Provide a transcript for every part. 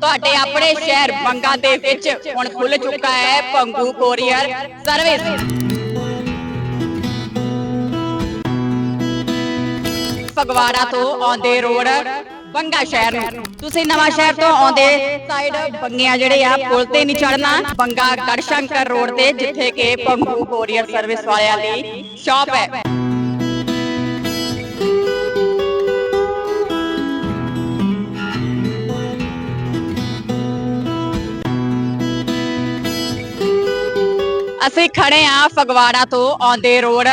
ਤੁਹਾਡੇ ਆਪਣੇ ਸ਼ਹਿਰ ਬੰਗਾ ਦੇ ਵਿੱਚ ਹੁਣ ਖੁੱਲ ਚੁੱਕਾ ਹੈ ਪੰਗੂ ਕੋਰੀਅਰ ਸਰਵਿਸ। ਫਗਵਾੜਾ ਤੋਂ ਆਉਂਦੇ ਰੋਡ ਬੰਗਾ ਸ਼ਹਿਰ ਨੂੰ। ਤੁਸੀਂ ਨਵਾਂ ਸ਼ਹਿਰ ਤੋਂ ਆਉਂਦੇ ਸਾਈਡ ਬੰਗੀਆਂ ਜਿਹੜੇ ਆ, ਪੁਲ ਤੇ ਨਹੀਂ ਚੜਨਾ ਬੰਗਾ ਗੜਸ਼ੰਕਰ ਰੋਡ ਤੇ, ਜਿੱਥੇ ਕਿ ਪੰਗੂ ਕੋਰੀਅਰ ਸਰਵਿਸ ਵਾਲਿਆਂ ਦੀ ਸ਼ਾਪ ਹੈ। ਅਸੀਂ ਖੜੇ ਆ ਫਗਵਾੜਾ ਤੋਂ ਆਉਂਦੇ ਰੋਡ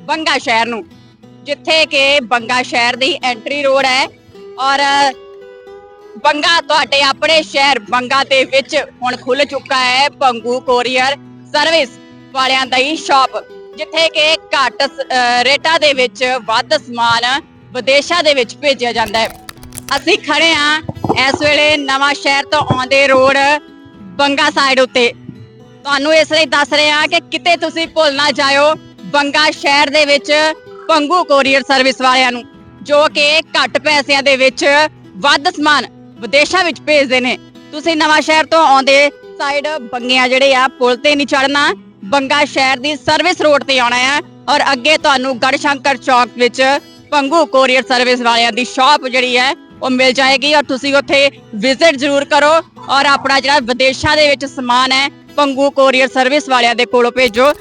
ਬੰਗਾ ਸ਼ਹਿਰ ਨੂੰ, ਜਿੱਥੇ ਕਿ ਬੰਗਾ ਸ਼ਹਿਰ ਦੀ ਐਂਟਰੀ ਰੋਡ ਹੈ ਔਰ ਬੰਗਾ ਤੁਹਾਡੇ ਆਪਣੇ ਸ਼ਹਿਰ ਬੰਗਾ ਦੇ ਵਿੱਚ ਹੁਣ ਖੁੱਲ ਚੁੱਕਾ ਹੈ ਪੰਗੂ ਕੋਰੀਅਰ ਸਰਵਿਸ ਵਾਲਿਆਂ ਦਾ ਹੀ ਸ਼ਾਪ ਜਿੱਥੇ ਕਿ ਘੱਟ ਅਹ ਰੇਟਾਂ ਦੇ ਵਿੱਚ ਵੱਧ ਸਮਾਨ ਵਿਦੇਸ਼ਾਂ ਦੇ ਵਿੱਚ ਭੇਜਿਆ ਜਾਂਦਾ ਹੈ। ਅਸੀਂ ਖੜੇ ਆ ਇਸ ਵੇਲੇ ਨਵਾਂ ਸ਼ਹਿਰ ਤੋਂ ਆਉਂਦੇ ਰੋਡ ਬੰਗਾ ਸਾਈਡ ਉੱਤੇ। ਤੁਹਾਨੂੰ ਇਸ ਲਈ ਦੱਸ ਰਹੇ ਹਾਂ ਕਿ ਕਿਤੇ ਤੁਸੀਂ ਭੁੱਲ ਨਾ ਜਾਇਓ ਬੰਗਾ ਸ਼ਹਿਰ ਦੇ ਵਿੱਚ ਪੰਗੂ ਕੋਰੀਅਰ ਸਰਵਿਸ ਵਾਲਿਆਂ ਨੂੰ, ਜੋ ਕਿ ਘੱਟ ਪੈਸਿਆਂ ਦੇ ਵਿੱਚ ਵੱਧ ਸਮਾਨ ਵਿਦੇਸ਼ਾਂ ਵਿੱਚ ਭੇਜਦੇ ਨੇ। ਤੁਸੀਂ ਨਵਾਂ ਸ਼ਹਿਰ ਤੋਂ ਆਉਂਦੇ ਸਾਈਡ ਬੰਗਿਆਂ ਜਿਹੜੇ ਆ, ਪੁਲ ਤੇ ਨਹੀਂ ਚੜਨਾ ਬੰਗਾ ਸ਼ਹਿਰ ਦੀ ਸਰਵਿਸ ਰੋਡ ਤੇ ਆਉਣਾ ਹੈ ਔਰ ਅੱਗੇ ਤੁਹਾਨੂੰ ਗੜਸ਼ੰਕਰ ਚੌਕ ਵਿੱਚ ਪੰਗੂ ਕੋਰੀਅਰ ਸਰਵਿਸ ਵਾਲਿਆਂ ਦੀ ਸ਼ਾਪ ਜਿਹੜੀ ਹੈ, ਉਹ ਮਿਲ ਜਾਏਗੀ ਔਰ ਤੁਸੀਂ ਉੱਥੇ ਵਿਜ਼ਿਟ ਜ਼ਰੂਰ ਕਰੋ ਔਰ ਆਪਣਾ ਜਿਹੜਾ ਵਿਦੇਸ਼ਾਂ ਦੇ ਵਿੱਚ ਸਮਾਨ ਹੈ ਪੰਗੂ ਕੋਰੀਅਰ ਸਰਵਿਸ ਵਾਲਿਆਂ ਦੇ ਕੋਲੋਂ ਭੇਜੋ।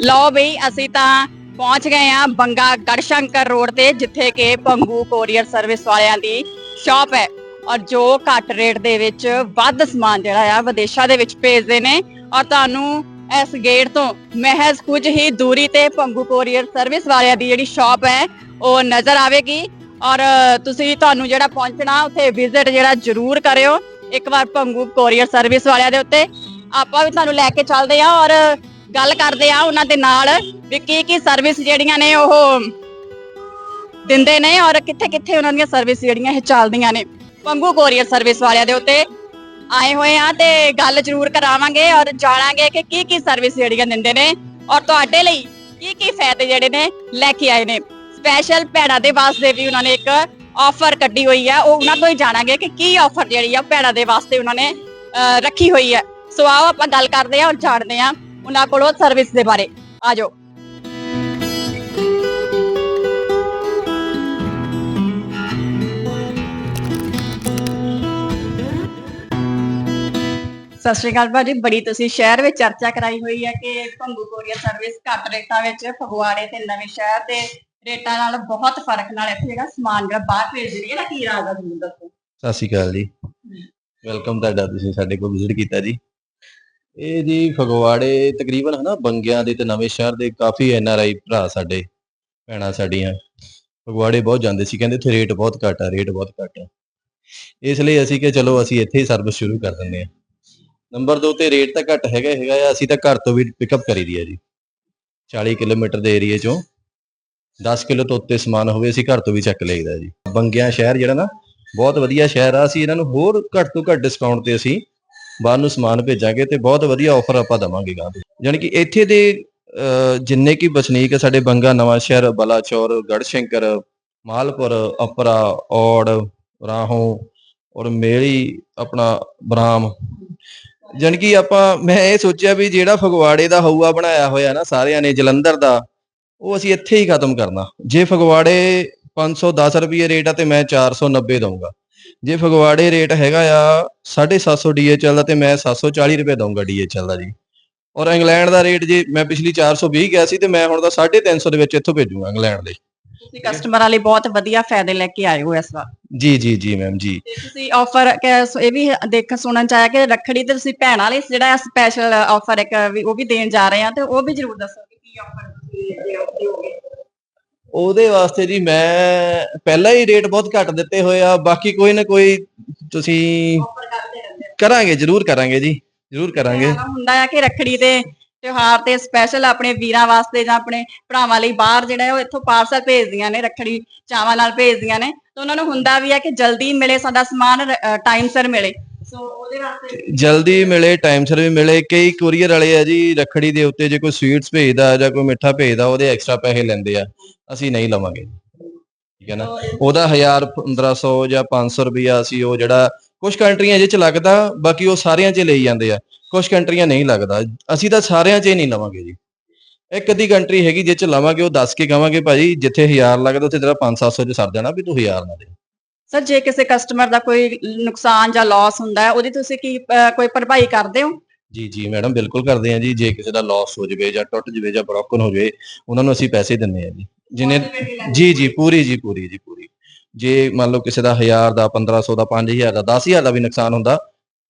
ਲਓ ਬਈ ਅਸੀਂ ਤਾਂ ਪਹੁੰਚ ਗਏ ਆ ਬੰਗਾ ਗੜਸ਼ੰਕਰ ਰੋਡ ਤੇ, ਜਿੱਥੇ ਕਿ ਪੰਗੂ ਕੋਰੀਅਰ ਸਰਵਿਸ ਵਾਲਿਆਂ ਦੀ ਸ਼ਾਪ ਹੈ। ਔਰ ਜੋ ਘੱਟ ਰੇਟ ਦੇ ਵਿੱਚ ਵੱਧ ਸਮਾਨ ਜਿਹੜਾ ਆ, ਵਿਦੇਸ਼ਾਂ ਦੇ ਵਿੱਚ ਭੇਜਦੇ ਨੇ। ਔਰ ਤੁਹਾਨੂੰ ਇਸ ਗੇਟ ਤੋਂ ਮਹਿਜ਼ ਕੁਝ ਹੀ ਦੂਰੀ ਤੇ ਪੰਗੂ ਕੋਰੀਅਰ ਸਰਵਿਸ ਵਾਲਿਆਂ ਦੀ ਜਿਹੜੀ ਸ਼ਾਪ ਹੈ, ਉਹ ਨਜ਼ਰ ਆਵੇਗੀ। ਔਰ ਤੁਸੀਂ ਤੁਹਾਨੂੰ ਜਿਹੜਾ ਪਹੁੰਚਣਾ, ਉੱਥੇ ਵਿਜ਼ਿਟ ਜਿਹੜਾ ਜ਼ਰੂਰ ਕਰਿਓ। ਇੱਕ ਵਾਰ ਪੰਗੂ ਕੋਰੀਅਰ ਸਰਵਿਸ ਵਾਲਿਆਂ ਦੇ ਉੱਤੇ। ਆਪਾਂ ਵੀ ਤੁਹਾਨੂੰ ਲੈ ਕੇ ਚੱਲਦੇ ਆ ਔਰ ਗੱਲ ਕਰਦੇ ਆ ਉਹਨਾਂ ਦੇ ਨਾਲ ਵੀ ਕੀ ਕੀ ਸਰਵਿਸ ਜਿਹੜੀਆਂ ਨੇ ਉਹ ਦਿੰਦੇ ਨੇ ਔਰ ਕਿੱਥੇ ਕਿੱਥੇ ਉਹਨਾਂ ਦੀਆਂ ਸਰਵਿਸ ਜਿਹੜੀਆਂ ਇਹ ਚੱਲਦੀਆਂ ਨੇ। ਪੰਗੂ ਕੋਰੀਅਰ ਸਰਵਿਸ ਵਾਲਿਆਂ ਦੇ ਉੱਤੇ ਆਏ ਹੋਏ ਆ ਤੇ ਗੱਲ ਜ਼ਰੂਰ ਕਰਾਵਾਂਗੇ ਔਰ ਜਾਣਾਂਗੇ ਕਿ ਕੀ ਕੀ ਸਰਵਿਸ ਜਿਹੜੀਆਂ ਦਿੰਦੇ ਨੇ ਔਰ ਤੁਹਾਡੇ ਲਈ ਕੀ ਕੀ ਫਾਇਦੇ ਜਿਹੜੇ ਨੇ ਲੈ ਕੇ ਆਏ ਨੇ। ਸਪੈਸ਼ਲ ਭੈਣਾਂ ਦੇ ਵਾਸਤੇ ਵੀ ਉਹਨਾਂ ਨੇ ਇੱਕ ਆਫਰ ਕੱਢੀ ਹੋਈ ਹੈ ਉਹ ਉਹਨਾਂ ਤੋਂ ਹੀ ਜਾਣਾਂਗੇ ਕਿ ਕੀ ਆਫਰ ਜਿਹੜੀ ਆ ਭੈਣਾਂ ਦੇ ਵਾਸਤੇ ਉਹਨਾਂ ਨੇ ਅਹ, ਰੱਖੀ ਹੋਈ ਹੈ ਸੋ ਆਓ ਆਪਾਂ ਗੱਲ ਕਰਦੇ ਹਾਂ ਔਰ ਜਾਣਦੇ ਹਾਂ ਉਹਨਾਂ ਕੋਲੋਂ ਸਰਵਿਸ ਦੇ ਬਾਰੇ। ਆਜੋ ਸਤਿ ਸ਼੍ਰੀ ਅਕਾਲ ਭਾਜੀ ਬੜੀ ਤੁਸੀਂ ਸ਼ਹਿਰ ਵਿੱਚ ਚਰਚਾ ਕਰਾਈ ਹੋਈ ਹੈ ਕਿ ਭੰਗੂ ਕੋਰੀਅਰ ਸਰਵਿਸ ਘੱਟ ਰੇਟਾਂ ਵਿੱਚ ਫਗਵਾੜੇ ਤੇ ਨਵੇਂ ਸ਼ਹਿਰ ਤੇ ਰੇਟਾਂ ਨਾਲ ਬਹੁਤ ਫ਼ਰਕ ਨਾਲ ਇੱਥੇ ਜਿਹੜਾ ਸਮਾਨ ਜਿਹੜਾ ਬਾਹਰ ਭੇਜ ਰਹੀ ਹੈ ਇਹਦਾ ਕੀ ਰਾਜ ਤੁਹਾਨੂੰ ਦੱਸੋ? ਸਤਿ ਸ਼੍ਰੀ ਅਕਾਲ ਜੀ। ਵੈਲਕਮ ਤੁਹਾਡਾ ਤੁਸੀਂ ਸਾਡੇ ਕੋਲ ਵਿਜ਼ਿਟ ਕੀਤਾ ਜੀ। ਇਹ ਜੀ ਫਗਵਾੜੇ ਤਕਰੀਬਨ ਹਨਾ, ਬੰਗਿਆਂ ਦੇ ਤੇ ਨਵੇਂ ਸ਼ਹਿਰ ਦੇ ਕਾਫੀ ਐਨ ਆਰ ਆਈ ਭਰਾ ਸਾਡੇ, ਭੈਣਾਂ ਸਾਡੀਆਂ, ਫਗਵਾੜੇ ਬਹੁਤ ਜਾਂਦੇ ਸੀ, ਕਹਿੰਦੇ ਇੱਥੇ ਰੇਟ ਬਹੁਤ ਘੱਟ ਆ ਰੇਟ ਬਹੁਤ ਘੱਟ ਆ। ਇਸ ਲਈ ਅਸੀਂ ਕਿ ਚਲੋ ਅਸੀਂ ਇੱਥੇ ਹੀ ਸਰਵਿਸ ਸ਼ੁਰੂ ਕਰ ਦਿੰਦੇ ਆ ਨੰਬਰ 2 ਤੇ ਰੇਟ ਤਾਂ ਘੱਟ ਹੈਗਾ ਹੈਗਾ ਆ, ਅਸੀਂ ਤਾਂ ਘਰ ਤੋਂ ਵੀ ਪਿਕਅਪ ਕਰੀਦੀ ਆ ਜੀ। 40 ਕਿਲੋਮੀਟਰ ਦੇ ਏਰੀਏ ਚੋਂ 10 ਕਿਲੋ ਤੋਂ ਉੱਤੇ ਸਮਾਨ ਹੋਵੇ, ਅਸੀਂ ਘਰ ਤੋਂ ਵੀ ਚੱਕ ਲਈਦਾ ਜੀ। ਬੰਗਿਆਂ ਸ਼ਹਿਰ ਜਿਹੜਾ ਨਾ, ਬਹੁਤ ਵਧੀਆ ਸ਼ਹਿਰ ਆ, ਅਸੀਂ ਇਹਨਾਂ ਨੂੰ ਹੋਰ ਘੱਟ ਤੋਂ ਘੱਟ ਡਿਸਕਾਊਂਟ ਤੇ ਅਸੀਂ ਬਾਹਰ ਨੂੰ ਸਮਾਨ ਭੇਜਾਂਗੇ ਤੇ ਬਹੁਤ ਵਧੀਆ ਆਫਰ ਆਪਾਂ ਦਵਾਂਗੇ ਗਾਂ ਤੇ। ਯਾਨੀ ਕਿ ਇੱਥੇ ਦੇ ਅਹ, ਜਿੰਨੇ ਕੀ ਵਸਨੀਕ ਸਾਡੇ ਬੰਗਾ ਨਵਾਂ ਸ਼ਹਿਰ ਬਲਾਚੌਰ ਗੜਸ਼ੰਕਰ ਮਾਲਪੁਰ ਅਪਰਾ ਔੜ ਰਾਹੋਂ ਔਰ ਮੇਲੀ ਆਪਣਾ ਬਰਾਮ ਜਾਣੀ ਕਿ ਆਪਾਂ ਮੈਂ ਇਹ ਸੋਚਿਆ ਵੀ ਜਿਹੜਾ ਫਗਵਾੜੇ ਦਾ ਹਊਆ ਬਣਾਇਆ ਹੋਇਆ ਨਾ ਸਾਰਿਆਂ ਨੇ ਜਲੰਧਰ ਦਾ ਉਹ ਅਸੀਂ ਇੱਥੇ ਹੀ ਖਤਮ ਕਰਨਾ। ਜੇ ਫਗਵਾੜੇ 510 ਰੁਪਏ ਰੇਟ ਆ ਤੇ ਮੈਂ 490 ਦਊਂਗਾ। ਜੇ ਫਗਵਾੜੇ ਰੇਟ ਹੈਗਾ ਆ 750 ਡੀਏਚਐਲ ਦਾ ਤੇ ਮੈਂ 740 ਰੁਪਏ ਦਊਂਗਾ ਡੀਏਚਐਲ ਦਾ ਜੀ। ਔਰ ਇੰਗਲੈਂਡ ਦਾ ਰੇਟ ਜੇ ਮੈਂ ਪਿਛਲੀ 420 ਗਿਆ ਸੀ ਤੇ ਮੈਂ ਹੁਣ ਦਾ 350 ਦੇ ਵਿੱਚ ਇੱਥੋਂ ਭੇਜੂਗਾ ਇੰਗਲੈਂਡ ਦੇ। ਤੁਸੀਂ ਕਸਟਮਰਾਂ ਲਈ ਬਹੁਤ ਵਧੀਆ ਫਾਇਦੇ ਲੈ ਕੇ ਆਏ ਹੋ ਇਸ ਵਾਰ। ਜੀ ਜੀ ਜੀ ਮੈਮ ਜੀ। ਤੁਸੀਂ ਆਫਰ ਇਹ ਵੀ ਦੇਖ ਸੁਣਨ ਚ ਆਇਆ ਕਿ ਰੱਖੜੀ ਤੇ ਤੁਸੀਂ ਭੈਣਾਂ ਲਈ ਜਿਹੜਾ ਸਪੈਸ਼ਲ ਆਫਰ ਇੱਕ ਉਹ ਵੀ ਦੇਣ ਜਾ ਰਹੇ ਆ ਤੇ ਉਹ ਵੀ ਜ਼ਰੂਰ ਦੱਸੋ ਕਿ ਕੀ ਆਫਰ ਤੁਸੀਂ ਦੇ- ਦਿਓਗੇ ਉਹਦੇ ਵਾਸਤੇ ਜੀ ਮੈਂ ਪਹਿਲਾਂ ਹੀ ਰੇਟ ਬਹੁਤ ਘੱਟ ਦਿੱਤੇ ਹੋਏ ਆ ਬਾਕੀ ਕੋਈ ਨਾ ਕੋਈ ਤੁਸੀਂ। ਕਰਾਂਗੇ ਜ਼ਰੂਰ ਕਰਾਂਗੇ ਜੀ ਜ਼ਰੂਰ ਕਰਾਂਗੇ। ਹੁੰਦਾ ਆ ਕਿ ਰੱਖੜੀ ਤੇ ਤਿਉਹਾਰ ਤੇ ਸਪੈਸ਼ਲ ਆਪਣੇ ਵੀਰਾਂ ਵਾਸਤੇ ਜਾਂ ਆਪਣੇ ਭਰਾਵਾਂ ਲਈ ਬਾਹਰ ਜਿਹੜਾ ਉਹ ਇੱਥੋਂ ਪਾਰਸਲ ਭੇਜਦੀਆਂ ਨੇ ਰੱਖੜੀ ਚਾਵਾਂ ਨਾਲ ਭੇਜਦੀਆਂ ਨੇ। ਤੇ ਉਹਨਾਂ ਨੂੰ ਹੁੰਦਾ ਵੀ ਆ ਕਿ ਜਲਦੀ ਮਿਲੇ ਸਾਡਾ ਸਮਾਨ ਟਾਈਮ ਸਿਰ ਮਿਲੇ। ਸੋ ਉਹਦੇ ਵਾਸਤੇ ਜਲਦੀ ਮਿਲੇ ਟਾਈਮ ਸਿਰ ਵੀ ਮਿਲੇ। ਕਈ ਕੋਰੀਅਰ ਵਾਲੇ ਆ ਜੀ, ਰੱਖੜੀ ਦੇ ਉੱਤੇ ਜੇ ਕੋਈ ਸਵੀਟਸ ਭੇਜਦਾ ਜਾਂ ਕੋਈ ਮਿੱਠਾ ਭੇਜਦਾ, ਉਹਦੇ ਐਕਸਟਰਾ ਪੈਸੇ ਲੈਂਦੇ ਆ। ਅਸੀਂ ਨਹੀਂ ਲਵਾਂਗੇ। ਠੀਕ ਹੈ ਨਾ? ਉਹਦਾ 1000 1500 ਜਾਂ 500 ਰੁਪਿਆ ਅਸੀਂ ਉਹ ਜਿਹੜਾ ਕੁਝ ਕੰਟਰੀਆਂ ਜਿਹਦੇ ਚ ਲੱਗਦਾ, ਬਾਕੀ ਉਹ ਸਾਰਿਆਂ 'ਚ ਲਈ ਜਾਂਦੇ ਆ। ਕੁਝ ਕੰਟਰੀਆਂ ਨਹੀਂ ਲੱਗਦਾ। ਅਸੀਂ ਤਾਂ ਸਾਰਿਆਂ 'ਚ ਹੀ ਨਹੀਂ ਲਵਾਂਗੇ ਜੀ। ਇੱਕ ਅੱਧੀ ਕੰਟਰੀ ਹੈਗੀ ਜਿਹ 'ਚ ਲਵਾਂਗੇ, ਉਹ ਦੱਸ ਕੇ ਕਵਾਂਗੇ, ਭਾਜੀ, ਜਿੱਥੇ 1000 ਲੱਗਦਾ, ਉੱਥੇ ਤੇਰਾ 5-700 'ਚ ਸਰ ਜਾਣਾ, ਵੀ ਤੂੰ 1000 ਨਾ ਦੇ। ਸਰ ਜੇ ਕਿਸੇ ਕਸਟਮਰ ਦਾ ਕੋਈ ਨੁਕਸਾਨ ਜਾਂ ਲਾਸ ਹੁੰਦਾ ਹੈ ਉਹਦੀ ਤੁਸੀਂ ਕੀ ਅਹ, ਕੋਈ ਭਰਪਾਈ ਕਰਦੇ ਹੋ? ਜੀ ਜੀ ਮੈਡਮ ਬਿਲਕੁਲ ਕਰਦੇ ਆ ਜੀ। ਜੇ ਕਿਸੇ ਦਾ ਲਾਸ ਹੋ ਜਾਵੇ ਜਾਂ ਟੁੱਟ ਜਾਵੇ ਜਾਂ ਬ੍ਰੋਕਨ ਹੋ ਜਾਵੇ ਉਹਨਾਂ ਨੂੰ ਅਸੀਂ ਪੈਸੇ ਦਿੰਦੇ ਆ ਜੀ। ਜਿਨੇ ਜੀ ਜੀ ਪੂਰੀ ਜੀ ਪੂਰੀ ਜੀ ਪੂਰੀ। ਜੇ ਮੰਨ ਲਓ ਕਿਸੇ ਦਾ 1000 ਦਾ 1500 ਦਾ 5000 ਦਾ 10000 ਦਾ ਵੀ ਨੁਕਸਾਨ ਹੁੰਦਾ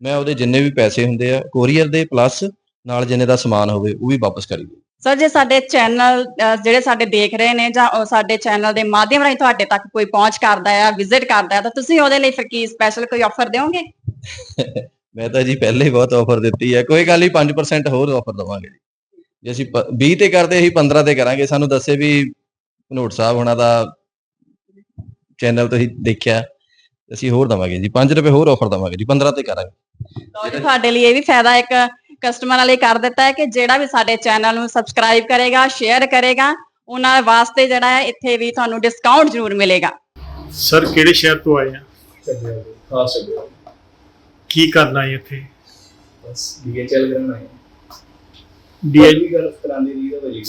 ਮੈਂ ਉਹਦੇ ਜਿੰਨੇ ਵੀ ਪੈਸੇ ਹੁੰਦੇ ਆ ਕੋਰੀਅਰ ਦੇ ਪਲੱਸ ਨਾਲ ਜਿੰਨੇ ਦਾ ਸਮਾਨ ਹੋਵੇ ਉਹ ਵੀ ਵਾਪਸ ਕਰੀ ਸਰ ਜੇ ਸਾਡੇ ਚੈਨਲ ਜਿਹੜੇ ਸਾਡੇ ਦੇਖ ਰਹੇ ਨੇ ਜਾਂ ਉਹ ਸਾਡੇ ਚੈਨਲ ਦੇ ਮਾਧਿਅਮ ਰਾਹੀਂ ਤੁਹਾਡੇ ਤੱਕ ਕੋਈ ਪਹੁੰਚ ਕਰਦਾ ਹੈ ਵਿਜ਼ਿਟ ਕਰਦਾ ਹੈ ਤਾਂ ਤੁਸੀਂ ਉਹਦੇ ਲਈ ਫਿਰ ਕੀ ਸਪੈਸ਼ਲ ਕੋਈ ਆਫਰ ਦਿਓਗੇ? ਮੈਂ ਤਾਂ ਜੀ ਪਹਿਲੇ ਹੀ ਬਹੁਤ ਆਫਰ ਦਿੱਤੀ ਹੈ। ਕੋਈ ਗੱਲ ਨਹੀਂ 5% ਹੋਰ ਆਫਰ ਦਵਾਂਗੇ ਜੀ। ਜੇ ਅਸੀਂ ਪ- 20 ਤੇ ਕਰਦੇ ਅਸੀਂ 15 ਤੇ ਕਰਾਂਗੇ। ਸਾਨੂੰ ਦੱਸੇ ਵੀ ਭਨੋਟ ਸਾਹਿਬ ਹੋਣਾ ਦਾ ਚੈਨਲ ਤੁਸੀਂ ਦੇਖਿਆ। ਅਸੀਂ ਹੋਰ ਦਵਾਂਗੇ ਜੀ। 5 ਰੁਪਏ ਹੋਰ ਆਫਰ ਦਵਾਂਗੇ ਜੀ। 15 ਤੇ ਕਰਾਂਗੇ। ਤਾਂ ਤੁਹਾਡੇ ਲਈ ਇਹ ਵੀ ਫਾਇਦਾ ਇੱਕ ਕਸਟਮਰਾਂ ਲਈ ਕਰ ਦਿੱਤਾ ਹੈ ਕਿ ਜਿਹੜਾ ਵੀ ਸਾਡੇ ਚੈਨਲ ਨੂੰ ਸਬਸਕ੍ਰਾਈਬ ਕਰੇਗਾ ਸ਼ੇਅਰ ਕਰੇਗਾ ਉਹਨਾਂ ਵਾਸਤੇ ਜਿਹੜਾ ਹੈ ਇੱਥੇ ਵੀ ਤੁਹਾਨੂੰ ਡਿਸਕਾਊਂਟ ਜ਼ਰੂਰ ਮਿਲੇਗਾ। ਸਰ ਕਿਹੜੇ ਸ਼ਹਿਰ ਤੋਂ ਆਏ ਆ? ਕੀ ਕਰਨਾ ਹੈ ਇੱਥੇ? ਬਸ ਡੀਐਚਐਲ ਕਰਾਉਣਾ ਹੈ। ਡੀਐਚ ਵੀ ਗੱਲ ਕਰਾਉਂਦੀ ਰਹੀ ਦਾ ਭਾਜੀ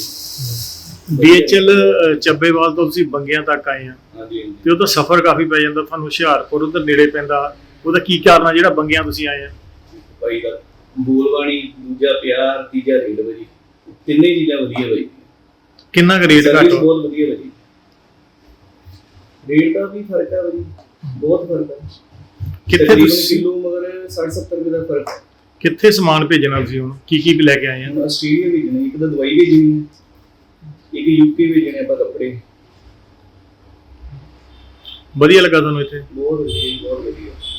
ਡੀਐਚਐਲ ਚੱਬੇਵਾਲ ਤੋਂ ਤੁਸੀਂ ਬੰਗਿਆਂ ਤੱਕ ਆਏ ਆ। ਹਾਂਜੀ। ਤੇ ਉਹਦਾ ਸਫ਼ਰ ਕਾਫੀ ਪੈ ਜਾਂਦਾ। ਤੁਹਾਨੂੰ ਹੁਸ਼ਿਆਰਪੁਰ ਉਧਰ ਨੇੜੇ ਪੈਂਦਾ। ਉਹਦਾ ਕੀ ਕਾਰਨ ਆ ਜਿਹੜਾ ਬੰਗਿਆਂ ਤੁਸੀਂ ਆਏ ਆ? ਭਾਈ ਦਾ ਬੋਲਬਾਣੀ ਦੂਜਾ ਪਿਆਰ ਤੀਜਾ ਰੇਟ ਭਾਜੀ ਤਿੰਨੇ ਚੀਜ਼ਾਂ ਵਧੀਆ ਭਾਈ ਕਿੰਨਾ ਕੁ ਰੇਟ ਘੱਟ ਸਰਵਿਸ? ਬਹੁਤ ਵਧੀਆ ਭਾਜੀ ਰੇਟ ਦਾ ਵੀ ਫ਼ਰਕ ਹੈ ਭਾਜੀ ਬਹੁਤ ਫ਼ਰਕ ਹੈ ਕਿੱਥੇ ਤੁਸੀਂ ਕਿਲੋ ਮਗਰ 60 70 ਰੁਪਏ ਦਾ ਫ਼ਰਕ ਹੈ ਕਿੱਥੇ ਸਮਾਨ ਭੇਜਣਾ ਤੁਸੀਂ ਹੁਣ? ਕੀ ਕੀ ਲੈ ਕੇ ਆਏ ਆ? ਆਸਟ੍ਰੇਲੀਆ ਭੇਜਣੀ ਇੱਕ ਤਾਂ ਦਵਾਈ ਭੇਜਣੀ ਹੈ ਇੱਕ ਯੂਕੇ ਭੇਜਣੇ ਆਪਾਂ ਕੱਪੜੇ। ਵਧੀਆ ਲੱਗਾ ਤੁਹਾਨੂੰ ਇੱਥੇ? ਬਹੁਤ ਵਧੀਆ ਬਹੁਤ ਵਧੀਆ।